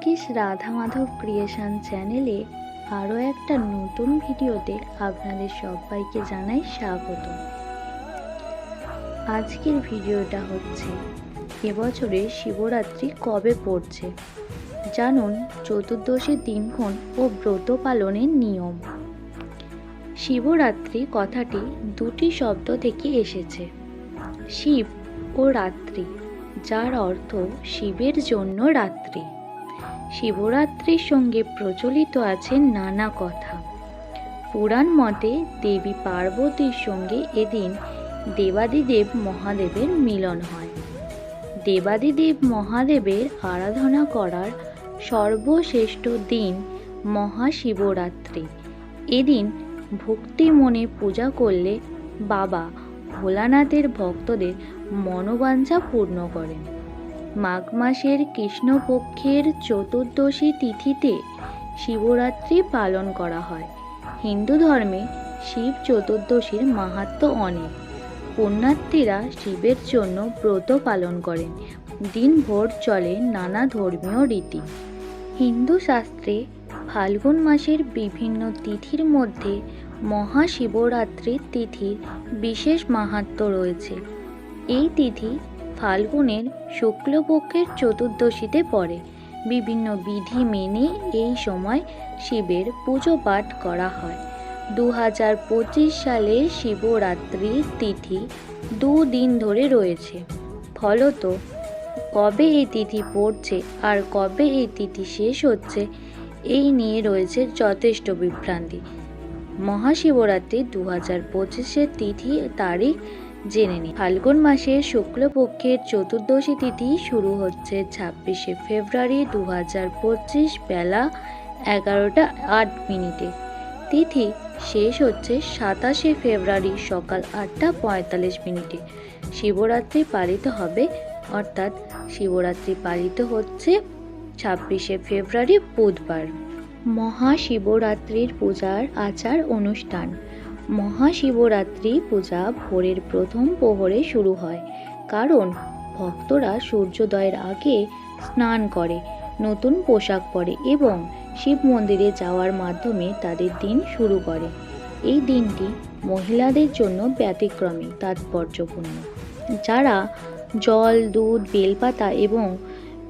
রাধাকিস Radha Madhav creation চ্যানেলে আরও একটা নতুন ভিডিওতে আপনাদের সবাইকে জানাই স্বাগত। আজকের ভিডিওটা হচ্ছে, এবছরে শিবরাত্রি কবে পড়ছে? জানুন চতুর্দশী দিনক্ষণ ও ব্রত পালনের নিয়ম। শিবরাত্রি কথাটি দুটি শব্দ থেকে এসেছে। শিব ও রাত্রি, যার অর্থ শিবের জন্য রাত্রি। শিবরাত্রির সঙ্গে প্রচলিত আছে নানা কথা। পুরাণ মতে দেবী পার্বতীর সঙ্গে এদিন দেবাদিদেব মহাদেবের মিলন হয়। দেবাদিদেব মহাদেবের আরাধনা করার সর্বশ্রেষ্ঠ দিন মহাশিবরাত্রি। এদিন ভক্তি মনে পূজা করলে বাবা ভোলানাথের ভক্তদের মনোবাঞ্ছা পূর্ণ করেন। মাঘ মাসের কৃষ্ণপক্ষের চতুর্দশী তিথিতে শিবরাত্রি পালন করা হয়। হিন্দু ধর্মে শিব চতুর্দশীর মাহাত্ম্য অনেক। পুণ্যার্থীরা শিবের জন্য ব্রত পালন করেন। দিনভর চলে নানা ধর্মীয় রীতি। হিন্দু শাস্ত্রে ফাল্গুন মাসের বিভিন্ন তিথির মধ্যে মহাশিবরাত্রির তিথির বিশেষ মাহাত্ম্য রয়েছে। এই তিথি ফাল্গুনের শুক্লপক্ষের চতুর্দশীতে পড়ে। বিভিন্ন বিধি মেনে এই সময় শিবের পুজো পাঠ করা হয়। দু হাজার পঁচিশ সালে শিবরাত্রির তিথি দুদিন ধরে রয়েছে। ফলত, কবে এই তিথি পড়ছে আর কবে এই তিথি শেষ হচ্ছে, এই নিয়ে রয়েছে যথেষ্ট বিভ্রান্তি। মহাশিবরাত্রি দু হাজার পঁচিশের তিথি তারিখ জেনে নিই ফাল্গুন মাসের শুক্লপক্ষের চতুর্দশী তিথি শুরু হচ্ছে ছাব্বিশে ফেব্রুয়ারি দু হাজার পঁচিশ বেলা এগারোটা আট মিনিটে। তিথি শেষ হচ্ছে সাতাশে ফেব্রুয়ারি সকাল আটটা পঁয়তাল্লিশ মিনিটে। শিবরাত্রি পালিত হবে, অর্থাৎ শিবরাত্রি পালিত হচ্ছে ছাব্বিশে ফেব্রুয়ারি বুধবার। মহাশিবরাত্রির পূজার আচার অনুষ্ঠান। মহাশিবরাত্রি পূজা ভোরের প্রথম প্রহরে শুরু হয়, কারণ ভক্তরা সূর্যোদয়ের আগে স্নান করে, নতুন পোশাক পরে এবং শিব মন্দিরে যাওয়ার মাধ্যমে তাদের দিন শুরু করে। এই দিনটি মহিলাদের জন্য ব্যতিক্রমী, তাৎপর্যপূর্ণ। যারা জল, দুধ, বেলপাতা এবং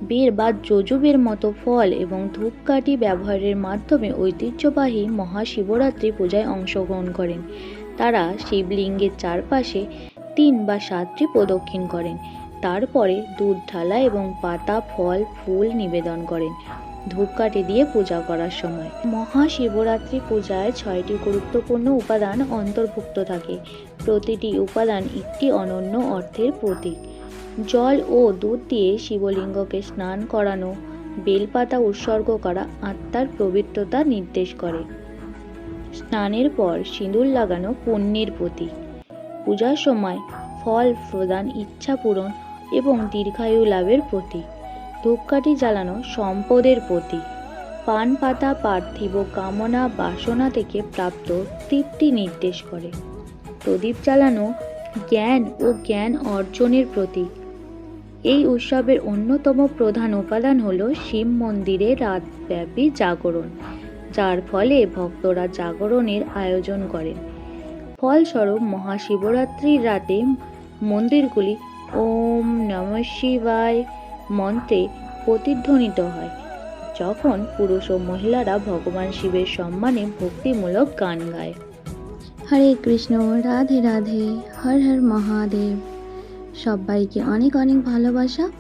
বের বা যজুবের মতো ফল এবং ধূপকাঠি ব্যবহারের মাধ্যমে ঐতিহ্যবাহী মহাশিবরাত্রি পূজায় অংশগ্রহণ করেন। তারা শিবলিঙ্গের চারপাশে তিন বা সাতটি প্রদক্ষিণ করেন। তারপরে দুধ ঢালা এবং পাতা, ফল, ফুল নিবেদন করেন ধূপকাঠি দিয়ে পূজা করার সময়। মহাশিবরাত্রি পূজায় ছয়টি গুরুত্বপূর্ণ উপাদান অন্তর্ভুক্ত থাকে। প্রতিটি উপাদান একটি অনন্য অর্থের প্রতীক। জল ও দুধ দিয়ে শিবলিঙ্গকে স্নান করানো, বেলপাতা উৎসর্গ করা আত্মার পবিত্রতা নির্দেশ করে। স্নানের পর সিঁদুর লাগানো পুণ্যের প্রতীক। পূজার সময় ফল প্রদান ইচ্ছা পূরণ এবং দীর্ঘায়ু লাভের প্রতীক। ধূপকাঠি জ্বালানো সম্পদের প্রতীক। পান পাতা পার্থিব কামনা বাসনা থেকে প্রাপ্ত তৃপ্তি নির্দেশ করে। প্রদীপ জ্বালানো জ্ঞান ও জ্ঞান অর্জনের প্রতীক। এই উৎসবের অন্যতম প্রধান উপাদান হল শিব মন্দিরে রাতব্যাপী জাগরণ, যার ফলে ভক্তরা জাগরণের আয়োজন করেন। ফলস্বরূপ মহাশিবরাত্রির রাতে মন্দিরগুলি ওম নম শিবায় মন্ত্রে প্রতিধ্বনিত হয়, যখন পুরুষ ও মহিলারা ভগবান শিবের সম্মানে ভক্তিমূলক গান গায়। হরে কৃষ্ণ, রাধে রাধে, হর হর মহাদেব। সবাইকে অনেক অনেক ভালোবাসা।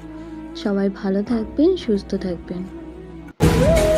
সবাই ভালো থাকবেন, সুস্থ থাকবেন।